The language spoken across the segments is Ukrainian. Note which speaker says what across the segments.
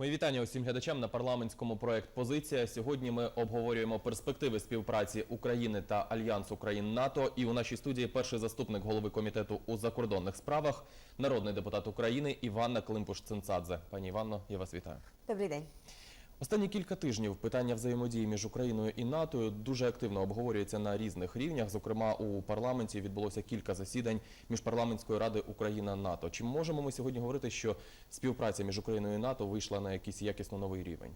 Speaker 1: Мої вітання усім глядачам на парламентському проект Позиція. Сьогодні ми обговорюємо перспективи співпраці України та Альянсу країн НАТО. І у нашій студії перший заступник голови комітету у закордонних справах, народний депутат України Іванна Климпуш-Цинцадзе. Пані Іванно, я вас вітаю.
Speaker 2: Добрий день.
Speaker 1: Останні кілька тижнів питання взаємодії між Україною і НАТО дуже активно обговорюється на різних рівнях. Зокрема, у парламенті відбулося кілька засідань міжпарламентської ради Україна-НАТО. Чи можемо ми сьогодні говорити, що співпраця між Україною і НАТО вийшла на якийсь якісно новий рівень?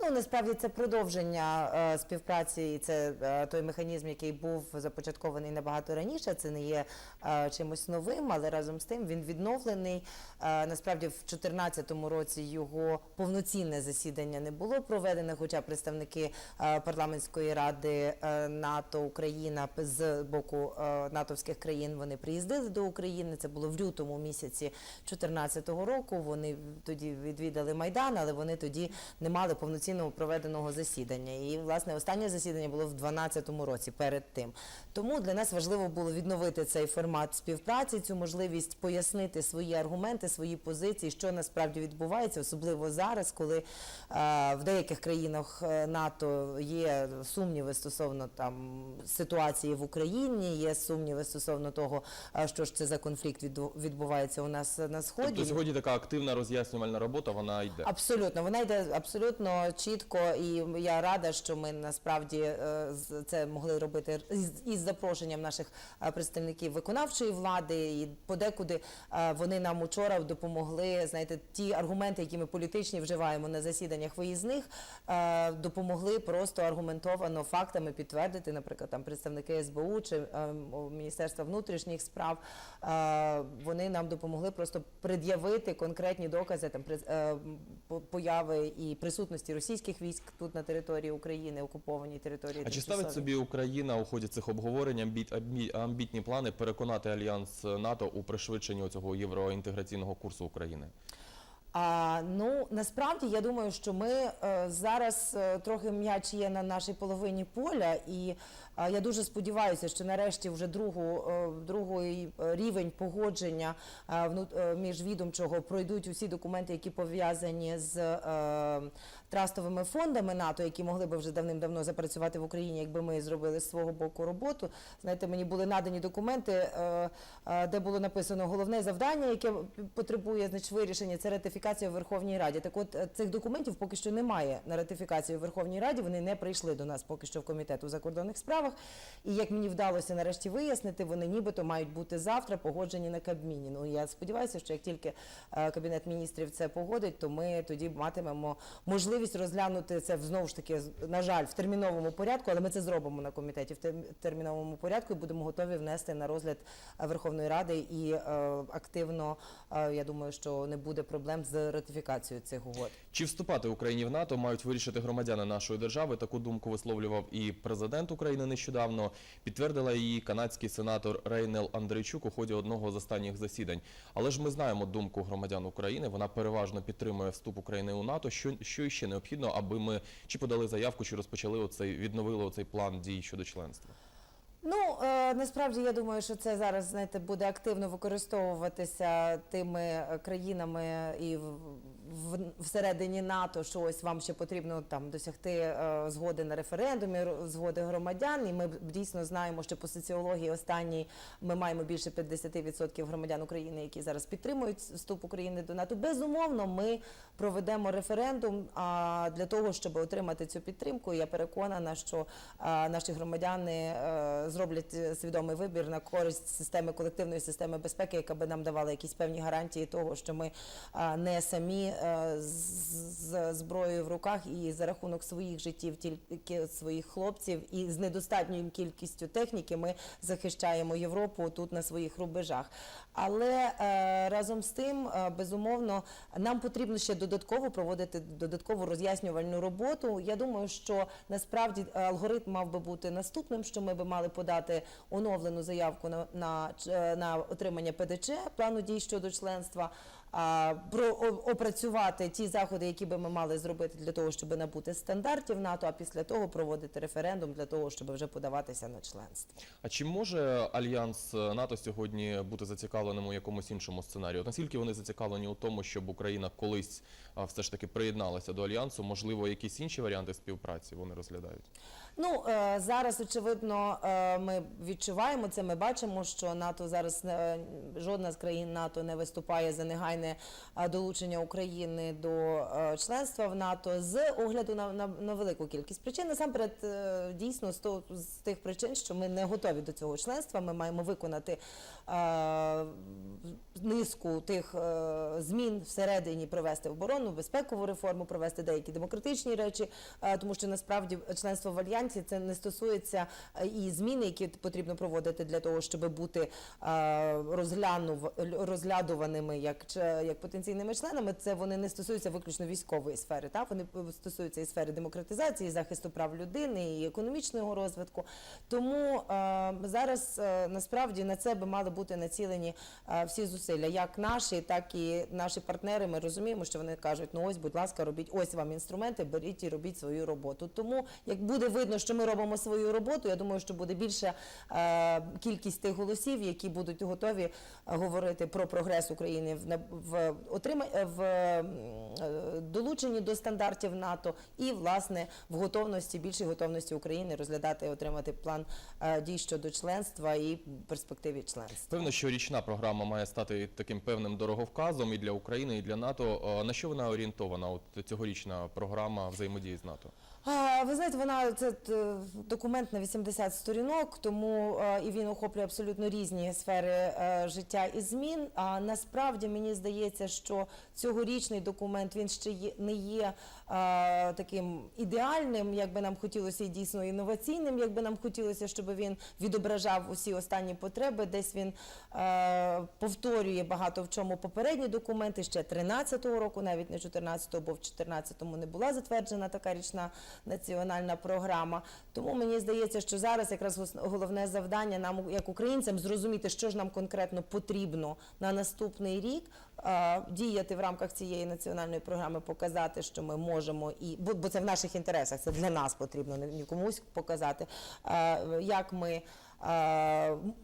Speaker 2: Ну насправді це продовження е, співпраці, і це е, той механізм, який був започаткований набагато раніше. Це не є е, чимось новим, але разом з тим він відновлений. Е, насправді, в 2014 році його повноцінне засідання не було проведене, хоча представники е, парламентської ради е, НАТО Україна з боку е, натовських країн вони приїздили до України. Це було в лютому місяці 2014 року. Вони тоді відвідали майдан, але вони тоді не мали повноцінного проведеного засідання. І власне останнє засідання було в 2012 році перед тим. Тому для нас важливо було відновити цей формат співпраці, цю можливість пояснити свої аргументи, свої позиції, що насправді відбувається, особливо зараз, коли е, в деяких країнах е, НАТО є сумніви стосовно там ситуації в Україні, є сумніви стосовно того, е, що ж це за конфлікт відбувається у нас на сході.
Speaker 1: Тобто сьогодні така активна роз'яснювальна робота, вона йде.
Speaker 2: Абсолютно, вона йде абсолютно чітко, і я рада, що ми насправді це могли робити із запрошенням наших е, представників виконавчої влади. І подекуди е, вони нам учора допомогли. Знаєте, ті аргументи, які ми політичні вживаємо на засіданнях виїзних, е, допомогли просто аргументовано фактами підтвердити, наприклад, там представники СБУ чи е, Міністерства внутрішніх справ. Вони нам допомогли просто пред'явити конкретні докази там появи і присутності російських військ тут на території України, окупованій території.
Speaker 1: А чи ставить собі Україна у ході цих обговорень амбі- амбітні плани переконати альянс НАТО у пришвидшенні цього євроінтеграційного курсу України?
Speaker 2: А, ну насправді я думаю, що ми е, зараз е, трохи м'яч є на нашій половині поля, і е, я дуже сподіваюся, що нарешті вже другу, е, другий е, рівень погодження е, е, міжвідомчого пройдуть усі документи, які пов'язані з е, трастовими фондами НАТО, які могли би вже давним-давно запрацювати в Україні, якби ми зробили з свого боку роботу. Знаєте, мені були надані документи, е, е, де було написано головне завдання, яке потребує значить, вирішення, це ратифікація в Верховній Раді. Так от е, цих документів поки що немає на ратифікацію в Верховній Раді. Вони не прийшли до нас поки що в комітет у закордонних справах. І як мені вдалося нарешті вияснити, вони нібито мають бути завтра погоджені на Кабміні. Ну я сподіваюся, що як тільки кабінет міністрів це погодить, то ми тоді матимемо можливість розглянути це знову ж таки, на жаль, в терміновому порядку, але ми це зробимо на комітеті в тер- терміновому порядку і будемо готові внести на розгляд е, Верховної Ради і е, активно. Я думаю, що не буде проблем з ратифікацією цих угод.
Speaker 1: Чи вступати Україні в НАТО мають вирішити громадяни нашої держави? Таку думку висловлював і президент України нещодавно. Підтвердила її канадський сенатор Рейнел Андрейчук у ході одного з останніх засідань. Але ж ми знаємо думку громадян України. Вона переважно підтримує вступ України у НАТО. Що, що іще необхідно, аби ми чи подали заявку, чи розпочали оцей відновили оцей план дій щодо членства?
Speaker 2: Ну е, насправді я думаю, що це зараз знаєте буде активно використовуватися тими е, країнами і в, всередині НАТО, що ось вам ще потрібно там досягти е, згоди на референдумі, згоди громадян. І ми дійсно знаємо, що по соціології останній ми маємо більше 50% громадян України, які зараз підтримують вступ України до НАТО. Безумовно, ми проведемо референдум а, для того, щоб отримати цю підтримку. Я переконана, що а, наші громадяни е, зроблять е, свідомий вибір на користь системи колективної системи безпеки, яка би нам давала якісь певні гарантії того, що ми а, не самі е, з з зброєю в руках і за рахунок своїх життів, тільки своїх хлопців, і з недостатньою кількістю техніки ми захищаємо Європу тут на своїх рубежах. Але е, разом з тим, е, безумовно, нам потрібно ще додатково проводити додаткову роз'яснювальну роботу. Я думаю, що насправді е, алгоритм мав би бути наступним, що ми би мали подати оновлену заявку на, на, е, на отримання ПДЧ плану дій щодо членства. Опрацювати ті заходи, які би ми мали зробити для того, щоб набути стандартів НАТО, а після того проводити референдум для того, щоб вже подаватися на членство.
Speaker 1: А чи може альянс е, НАТО сьогодні бути зацікавленим у якомусь іншому сценарію? Наскільки вони зацікавлені у тому, щоб Україна колись все ж таки приєдналася до альянсу? Можливо, якісь інші варіанти співпраці вони розглядають?
Speaker 2: Ну е, зараз очевидно е, ми відчуваємо це. Ми бачимо, що НАТО зараз е, жодна з країн НАТО не виступає за негайне долучення України до членства в НАТО з огляду на, на, на велику кількість причин. Насамперед, дійсно, з, того, з тих причин, що ми не готові до цього членства. Ми маємо виконати низку тих змін всередині, провести оборонну, безпекову реформу, провести деякі демократичні речі, е, тому що насправді членство в альянсі це не стосується е, і зміни, які потрібно проводити для того, щоб бути е, розглянув розглядуваними як як потенційними членами. Це вони не стосуються виключно військової сфери. Так вони стосуються і сфери демократизації, захисту прав людини, і економічного розвитку. Тому зараз насправді на це би мали бути націлені всі зусилля, як наші, так і наші партнери. Ми розуміємо, що вони кажуть: ну ось, будь ласка, робіть ось вам інструменти, беріть і робіть свою роботу. Тому як буде видно, що ми робимо свою роботу, я думаю, що буде більша е, кількість тих голосів, які будуть готові е, говорити про прогрес України в, в отрима е, в е, долученні до стандартів НАТО і власне в готовності більшій готовності України розглядати і отримати план е, дій щодо членства і перспективі членства.
Speaker 1: Певно, що річна програма має стати таким певним дороговказом і для України, і для НАТО. На що вона орієнтована? От цьогорічна програма взаємодії з НАТО?
Speaker 2: Ви знаєте, вона це е, документ на 80 сторінок, тому е, і він охоплює абсолютно різні сфери е, життя і змін. А насправді мені здається, що цьогорічний документ він ще не є таким ідеальним, як би нам хотілося, і дійсно інноваційним, як би нам хотілося, щоб він відображав усі останні потреби. Десь він повторює багато в чому попередні документи ще 13-го року, навіть не 14-го, бо в 14-му не була затверджена така річна національна програма. Тому мені здається, що зараз якраз головне завдання нам, як українцям, зрозуміти, що ж нам конкретно потрібно на наступний рік. Діяти в рамках цієї національної програми, показати, що ми можемо, і бо, це в наших інтересах, це для нас потрібно, не комусь показати, як ми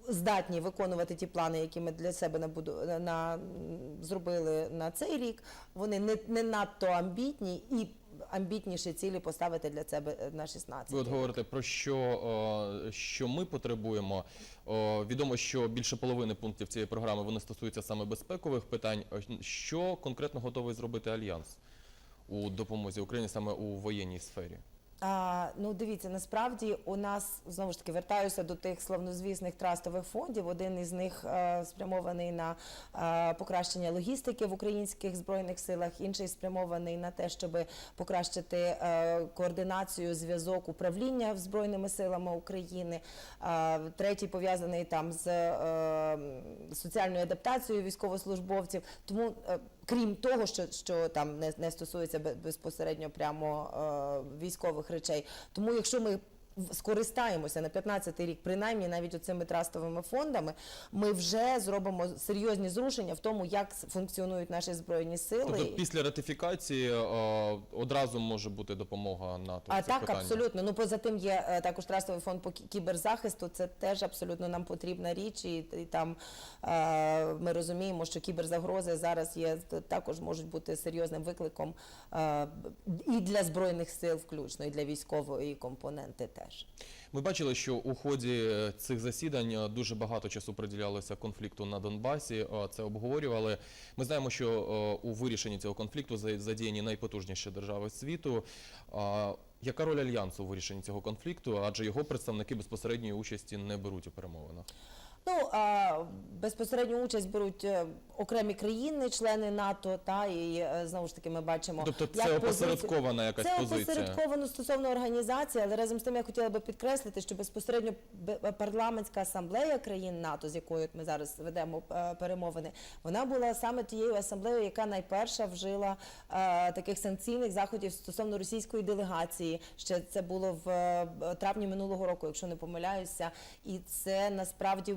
Speaker 2: здатні виконувати ті плани, які ми для себе набуду, на, зробили на цей рік. Вони не, не надто амбітні і амбітніші цілі поставити для себе на 16
Speaker 1: Ви от говорите про що, що ми потребуємо. Відомо, що більше половини пунктів цієї програми вони стосуються саме безпекових питань. Що конкретно готовий зробити альянс у допомозі Україні саме у воєнній сфері?
Speaker 2: А, ну дивіться, насправді у нас знову ж таки вертаюся до тих славнозвісних трастових фондів. Один із них е, спрямований на е, покращення логістики в українських збройних силах, інший спрямований на те, щоб покращити е, координацію, зв'язок управління збройними силами України. Е, третій пов'язаний там з е, соціальною адаптацією військовослужбовців. Тому е, крім того, що, що там не, не стосується безпосередньо прямо е, військових речей. Тому якщо ми скористаємося на 15-й рік, принаймні навіть оцими трастовими фондами, ми вже зробимо серйозні зрушення в тому, як функціонують наші збройні сили.
Speaker 1: Тобто після ратифікації о, одразу може бути допомога НАТО.
Speaker 2: А так,
Speaker 1: питаннях?
Speaker 2: абсолютно. Ну поза тим є е, також трастовий фонд по кіберзахисту. Це теж абсолютно нам потрібна річ, і, і там е, ми розуміємо, що кіберзагрози зараз є також можуть бути серйозним викликом е, і для збройних сил, включно, і для військової компоненти теж.
Speaker 1: Ми бачили, що у ході е, цих засідань е, дуже багато часу приділялося конфлікту на Донбасі. е, Це обговорювали. Ми знаємо, що у вирішенні цього конфлікту задіяні найпотужніші держави світу. Яка роль альянсу у вирішенні цього конфлікту? Адже його представники безпосередньої участі не беруть у перемовинах.
Speaker 2: Ну а, безпосередню участь беруть е, окремі країни, члени НАТО, та і е, знову ж таки ми бачимо,
Speaker 1: Тобто
Speaker 2: як
Speaker 1: це
Speaker 2: позиція-
Speaker 1: опосередкована якась
Speaker 2: Це
Speaker 1: позиція.
Speaker 2: опосередковано стосовно організації, але разом з тим я хотіла би підкреслити, що безпосередньо парламентська асамблея країн НАТО, з якою ми зараз ведемо е, перемовини, вона була саме тією асамблеєю, яка найперша вжила е, таких санкційних заходів стосовно російської делегації. Ще це було в е, травні минулого року, якщо не помиляюся, і це насправді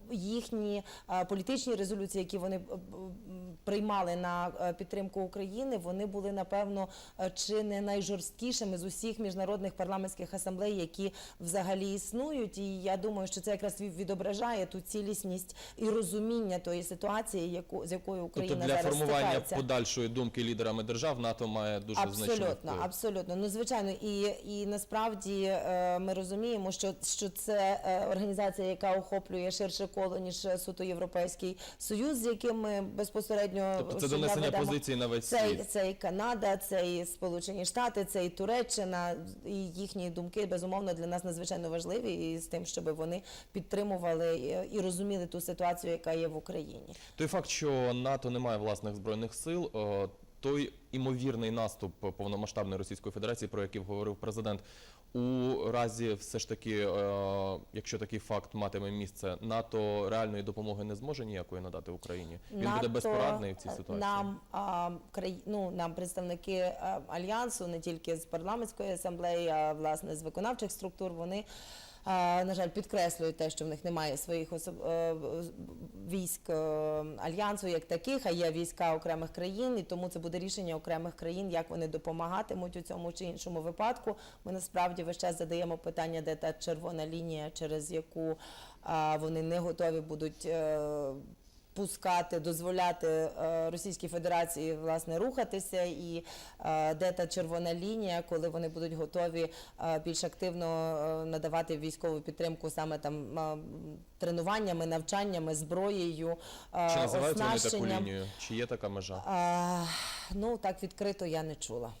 Speaker 2: їхні е, політичні резолюції, які вони е, приймали на е, підтримку України, вони були напевно чи не найжорсткішими з усіх міжнародних парламентських асамблей, які взагалі існують. І я думаю, що це якраз від- відображає ту цілісність і розуміння тої ситуації, яку з якою Україна
Speaker 1: Тобто для
Speaker 2: зараз
Speaker 1: формування
Speaker 2: стикається.
Speaker 1: подальшої думки лідерами держав НАТО має дуже
Speaker 2: Абсолютно,
Speaker 1: вплив.
Speaker 2: абсолютно. Ну звичайно, і, і насправді ми розуміємо, що, що це організація, яка охоплює ширше коло ніж е, суто європейський союз, з яким ми безпосередньо
Speaker 1: Тобто це донесення
Speaker 2: ведемо.
Speaker 1: позицій на весь
Speaker 2: Це,
Speaker 1: світ.
Speaker 2: це і Канада, це і Сполучені Штати, це і Туреччина, і їхні думки безумовно для нас надзвичайно важливі, і з тим, щоб вони підтримували і, і розуміли ту ситуацію, яка є в Україні.
Speaker 1: Той факт, що НАТО не має власних збройних сил, е, той імовірний наступ повномасштабної Російської Федерації, про який говорив президент, у разі все ж таки, е, якщо такий факт матиме місце, НАТО реальної допомоги не зможе ніякої надати Україні. Він буде безпорадний в цій
Speaker 2: е,
Speaker 1: ситуації.
Speaker 2: Нам ну, нам представники альянсу, не тільки з парламентської асамблеї, а власне з виконавчих структур, вони. На жаль, підкреслюють те, що в них немає своїх особ... е, військ е, альянсу як таких, а є війська окремих країн, і тому це буде рішення окремих країн, як вони допомагатимуть у цьому чи іншому випадку. Ми насправді весь час задаємо питання, де та червона лінія, через яку вони не готові будуть. Пускати, дозволяти е, Російській Федерації власне рухатися, і е, де та червона лінія, коли вони будуть готові е, більш активно надавати військову підтримку саме там тренуваннями, навчаннями, зброєю,
Speaker 1: Чи називають вони таку лінію? Чи є така межа?
Speaker 2: А, ну так відкрито я не чула.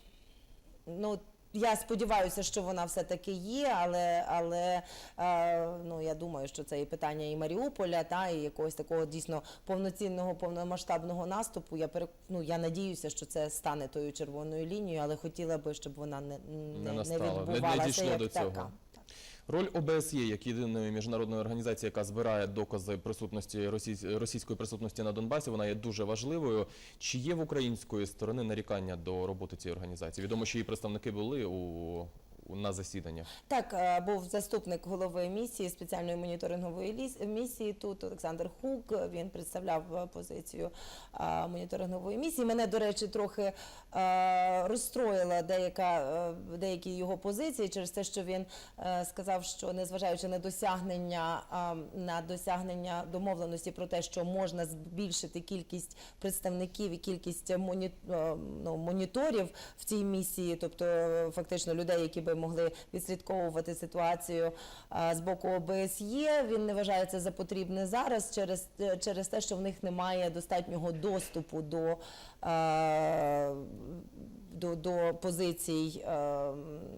Speaker 2: Ну, я сподіваюся, що вона все-таки є, але, але е, ну, я думаю, що це і питання і Маріуполя, та і якогось такого дійсно повноцінного, повномасштабного наступу. Я перек... ну, я надіюся, що це стане тою червоною лінією, але хотіла би, щоб вона не, не, не,
Speaker 1: не- не
Speaker 2: відбувалася як
Speaker 1: до
Speaker 2: така.
Speaker 1: Роль ОБСЄ як єдиної міжнародної організації, яка збирає докази присутності російсь- російської присутності на Донбасі, вона є дуже важливою. Чи є в української сторони нарікання до роботи цієї організації? Відомо, що її представники були у на засіданнях.
Speaker 2: Так, е, був заступник голови місії спеціальної моніторингової місії. Тут Олександр Хук. Він представляв е, позицію е, моніторингової місії. Мене, до речі, трохи розстроїла деяка деякі його позиції через те, що він сказав, що незважаючи на досягнення на досягнення домовленості про те, що можна збільшити кількість представників і кількість ну, моніторів в цій місії, тобто фактично людей, які би могли відслідковувати ситуацію е, з боку ОБСЄ. Він не вважається за потрібне зараз через, е, через те, що в них немає достатнього доступу до. Е, До, до позицій е,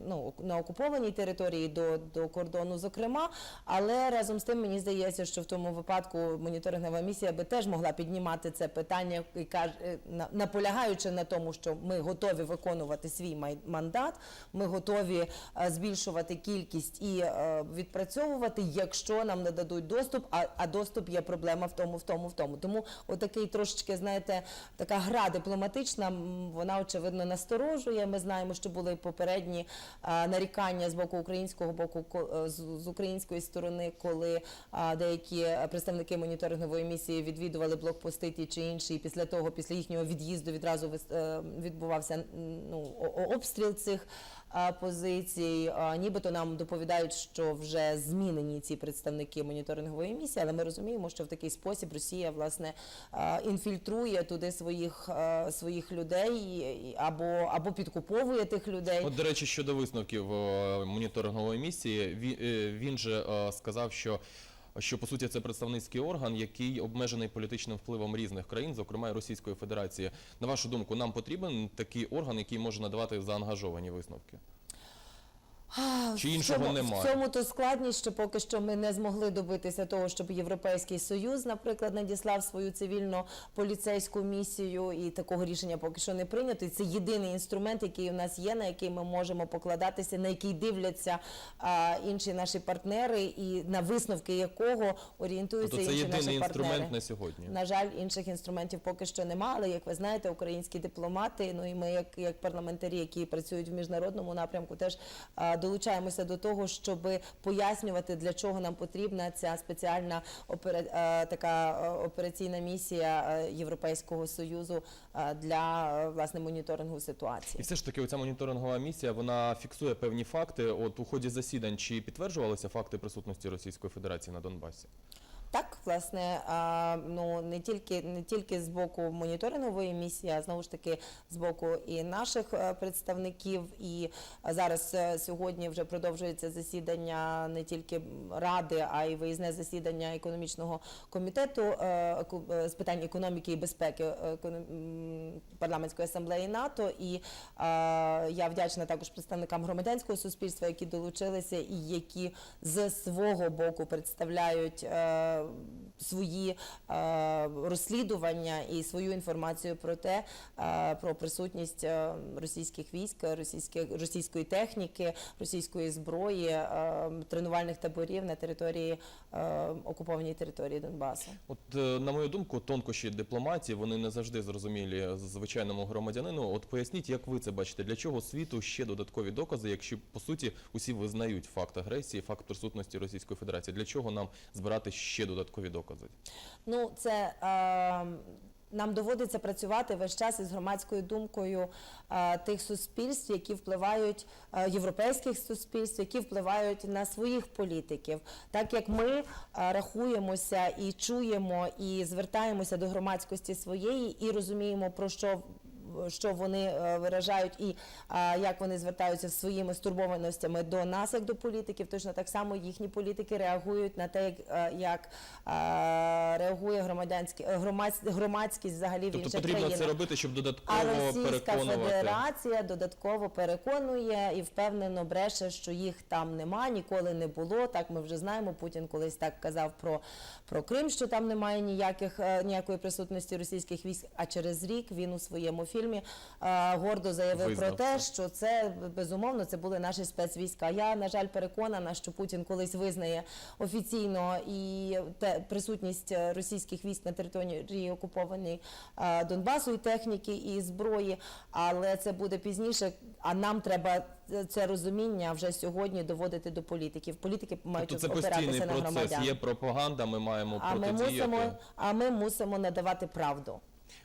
Speaker 2: ну, на окупованій території, до, до кордону, зокрема. Але разом з тим мені здається, що в тому випадку моніторингова місія би теж могла піднімати це питання і каже, е, наполягаючи на тому, що ми готові виконувати свій мандат, ми готові збільшувати кількість і відпрацьовувати, якщо нам не дадуть доступ, а, а доступ є проблема в тому, в тому, в тому. Тому отакий трошечки, знаєте, така гра дипломатична, вона очевидно насторожує. Ми знаємо, що були попередні е, нарікання з боку українського боку е, з, української сторони, коли е, деякі представники моніторингової місії відвідували блокпости ті чи інші, і після того, після їхнього від'їзду, відразу відбувався ну, обстріл цих позицій. Нібито нам доповідають, що вже змінені ці представники моніторингової місії, але ми розуміємо, що в такий спосіб Росія власне е, інфільтрує туди своїх, е, своїх людей або, або підкуповує тих людей.
Speaker 1: От, до речі, щодо висновків е, моніторингової місії, він, же е, сказав, що. Що по суті це представницький орган, який обмежений політичним впливом різних країн, зокрема Російської Федерації. На вашу думку, нам потрібен такий орган, який може надавати заангажовані висновки? Чи іншого
Speaker 2: цьому-
Speaker 1: немає?
Speaker 2: В цьому то складність, що поки що ми не змогли добитися того, щоб Європейський Союз, наприклад, надіслав свою цивільно поліцейську місію, і такого рішення поки що не прийнято. І це єдиний інструмент, який у нас є, на який ми можемо покладатися, на який дивляться а, інші наші партнери, і на висновки якого орієнтуються
Speaker 1: Тобто це
Speaker 2: інші наші партнери.
Speaker 1: інструмент на сьогодні.
Speaker 2: На жаль, інших інструментів поки що немає, але як ви знаєте, українські дипломати, ну і ми, як, як парламентарі, які працюють в міжнародному напрямку, теж а, долучаємося до того, щоб пояснювати, для чого нам потрібна ця спеціальна опера... е, така е, операційна місія е, Європейського союзу для власне моніторингу
Speaker 1: І
Speaker 2: ситуації.
Speaker 1: все ж таки, оця моніторингова місія вона фіксує певні факти. От у ході засідань чи підтверджувалися факти присутності Російської Федерації на Донбасі?
Speaker 2: Так, власне, ну не тільки не тільки з боку моніторингової місії, а знову ж таки з боку і наших е, представників. І зараз е, сьогодні вже продовжується засідання не тільки ради, а й виїзне засідання економічного комітету е, з питань економіки і безпеки парламентської асамблеї НАТО. І я вдячна також представникам громадянського суспільства, які долучилися і які з свого боку представляють свої е, розслідування і свою інформацію про те, е, про присутність е, російських військ, російських російської техніки, російської зброї, тренувальних таборів на території окупованій території Донбасу.
Speaker 1: От на мою думку, тонкощі дипломатії вони не завжди зрозумілі звичайному громадянину. От поясніть, як ви це бачите, для чого світу ще додаткові докази, якщо по суті усі визнають факт агресії, факт присутності Російської Федерації? Для чого нам збирати ще додаткові докази?
Speaker 2: Ну, це е, нам доводиться працювати весь час із громадською думкою е, тих суспільств, які впливають е, європейських суспільств, які впливають на своїх політиків. Так як ми е, рахуємося і чуємо, і звертаємося до громадськості своєї, і розуміємо про що. Що вони е, виражають і як вони звертаються своїми стурбованостями до нас, як до політиків, точно так само їхні політики реагують на те, як, е, реагує громадянські громадськість взагалі в
Speaker 1: Тобто
Speaker 2: інших
Speaker 1: потрібно
Speaker 2: країнах.
Speaker 1: це робити, щоб додатково
Speaker 2: А Російська. Федерація додатково переконує і впевнено бреше, що їх там нема, ніколи не було. Так ми вже знаємо. Путін колись так казав про, про Крим, що там немає ніяких е, ніякої присутності російських військ. А через рік він у своєму фільмі е, гордо заявив
Speaker 1: Визнав
Speaker 2: про те, що це безумовно це були наші спецвійська. Я на жаль переконана, що Путін колись визнає офіційно і те присутність російських військ на території окупованій е, Донбасу і техніки і зброї, але це буде пізніше. А нам треба це- розуміння вже сьогодні доводити до політиків. Політики мають
Speaker 1: Тобто це
Speaker 2: опиратися
Speaker 1: постійний
Speaker 2: на
Speaker 1: процес.
Speaker 2: громадян.
Speaker 1: Є пропаганда, ми маємо
Speaker 2: А ми мусимо, а ми мусимо надавати правду.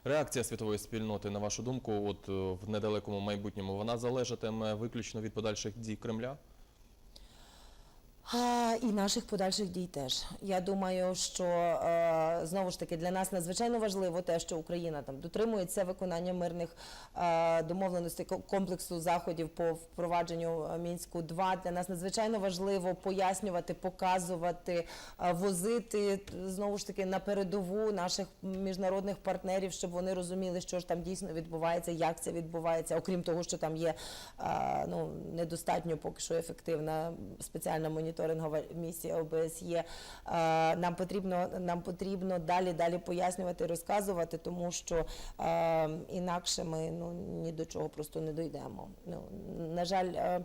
Speaker 1: Реакція світової спільноти, на вашу думку, от е, в недалекому майбутньому, вона залежатиме виключно від подальших дій Кремля?
Speaker 2: А, і наших подальших дій теж. Я думаю, що е, знову ж таки для нас надзвичайно важливо те, що Україна там дотримується виконання мирних е, домовленостей комплексу заходів по впровадженню е, мінську 2 Для нас надзвичайно важливо пояснювати, показувати, е, возити знову ж таки на передову наших міжнародних партнерів, щоб вони розуміли, що ж там дійсно відбувається, як це відбувається, окрім того, що там є е, ну недостатньо поки що ефективна спеціальна моніторингова місія ОБСЄ. Е, Нам потрібно нам потрібно далі далі пояснювати, розказувати, тому що е, інакше ми ну ні до чого просто не дійдемо. Ну на жаль, е,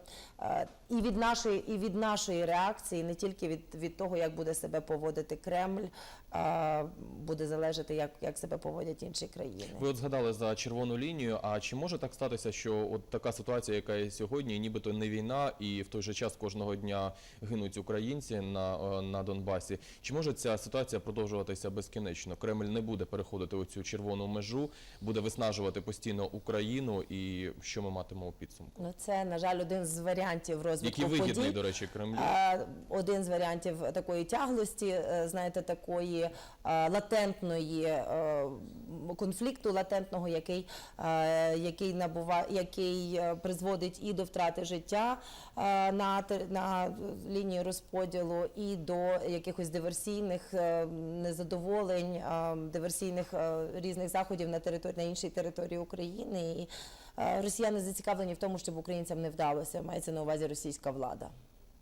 Speaker 2: і від нашої, і від нашої реакції, не тільки від, від того, як буде себе поводити Кремль, е, буде залежати, як, як себе поводять інші країни.
Speaker 1: Ви от згадали за червону лінію. А чи може так статися, що от така ситуація, яка є сьогодні, нібито не війна, і в той же час кожного дня гинуть українці на, е, на Донбасі? Чи може ця ситуація продовжуватися безкінечно? Кремль не буде переходити оцю червону межу, буде виснажувати постійно Україну, і що ми матимемо у підсумку?
Speaker 2: Ну це на жаль один з варіантів розвитку
Speaker 1: Який вигідний,
Speaker 2: подій.
Speaker 1: до речі, Кремлю?
Speaker 2: Е, Один з варіантів такої тяглості, е, знаєте, такої е, латентної конфлікту, латентного, який, який набува, який призводить і до втрати життя на, на лінії розподілу, і до якихось диверсійних незадоволень, диверсійних різних заходів на території на іншій території України. І росіяни зацікавлені в тому, щоб українцям не вдалося. Мається на увазі російська влада.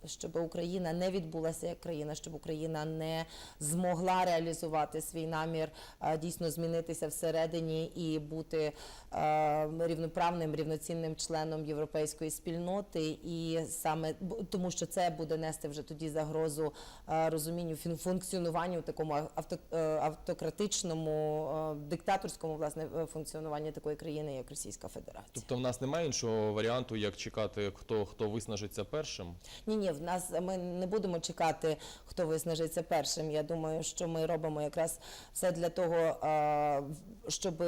Speaker 2: Щоб Україна не відбулася як країна, щоб Україна не змогла реалізувати свій намір е, дійсно змінитися всередині і бути е, рівноправним, рівноцінним членом європейської спільноти, і саме тому, що це буде нести вже тоді загрозу е, розумінню функціонуванню в такому авто, автократичному, диктаторському власне функціонуванні такої країни, як Російська Федерація.
Speaker 1: Тобто в нас немає іншого варіанту, як чекати, хто хто виснажиться першим.
Speaker 2: Ні, ні, в нас ми не будемо чекати, хто виснажиться першим. Я думаю, що ми робимо якраз все для того, щоб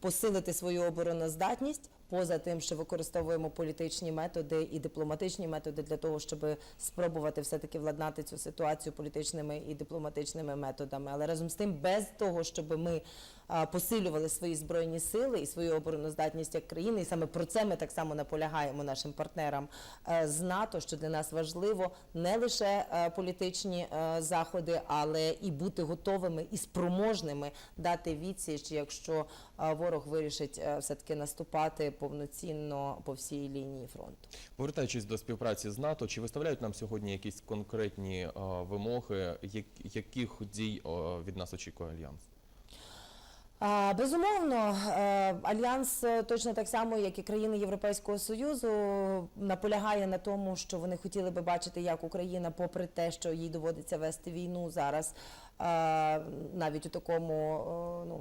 Speaker 2: посилити свою обороноздатність. Поза тим, що використовуємо політичні методи і дипломатичні методи для того, щоб спробувати все-таки владнати цю ситуацію політичними і дипломатичними методами. Але разом з тим, без того, щоб ми посилювали свої збройні сили і свою обороноздатність як країни, і саме про це ми так само наполягаємо нашим партнерам е, з НАТО, що для нас важливо не лише е, політичні е, заходи, але і бути готовими і спроможними дати відсіч, якщо ворог вирішить е, все-таки наступати повноцінно по всій лінії фронту.
Speaker 1: Повертаючись до співпраці з НАТО, чи виставляють нам сьогодні якісь конкретні вимоги, яких дій від нас очікує альянс?
Speaker 2: Безумовно, е, альянс е, точно так само, як і країни Європейського союзу, наполягає на тому, що вони хотіли би бачити, як Україна, попри те, що їй доводиться вести війну зараз, е, навіть у такому ну.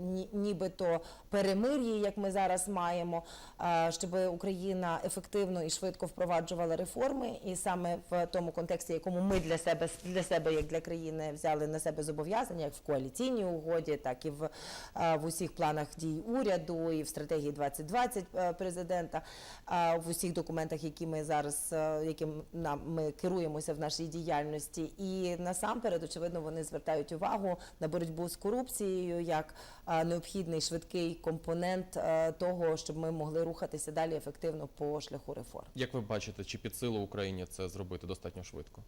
Speaker 2: Ні- Нібито перемир'ї, як ми зараз маємо, е, щоб Україна ефективно і швидко впроваджувала реформи, і саме в тому контексті, якому ми для себе для себе, як для країни, взяли на себе зобов'язання, як в коаліційній угоді, так і в, е, в усіх планах дій уряду, і в стратегії 2020 е, президента, в усіх документах, які ми зараз яким нам ми керуємося в нашій діяльності. І насамперед, очевидно, вони звертають увагу на боротьбу з корупцією як необхідний швидкий компонент е, того, щоб ми могли рухатися далі ефективно по шляху реформ.
Speaker 1: Як ви бачите, чи під силу Україні це зробити достатньо швидко?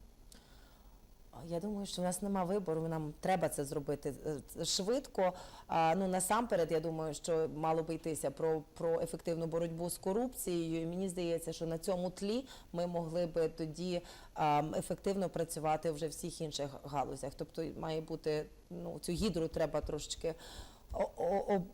Speaker 2: Я думаю, що в нас нема вибору. Нам треба це зробити е, швидко. Ну насамперед, я думаю, що мало би йтися про, про ефективну боротьбу з корупцією. І мені здається, що на цьому тлі ми могли би тоді ефективно працювати вже в всіх інших галузях. Тобто має бути ну цю гідру треба трошечки.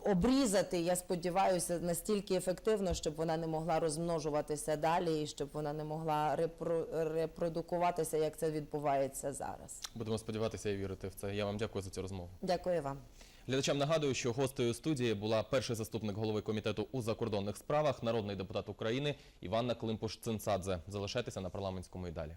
Speaker 2: Обрізати, я сподіваюся, настільки ефективно, щоб вона не могла розмножуватися далі, і щоб вона не могла репро- репродукуватися, як це відбувається зараз.
Speaker 1: Будемо сподіватися і вірити в це. Я вам дякую за цю розмову.
Speaker 2: Дякую вам.
Speaker 1: Глядачам нагадую, що гостею студії була перший заступник голови комітету у закордонних справах, народний депутат України Іванна Климпуш-Цинцадзе. Залишайтеся на парламентському і далі.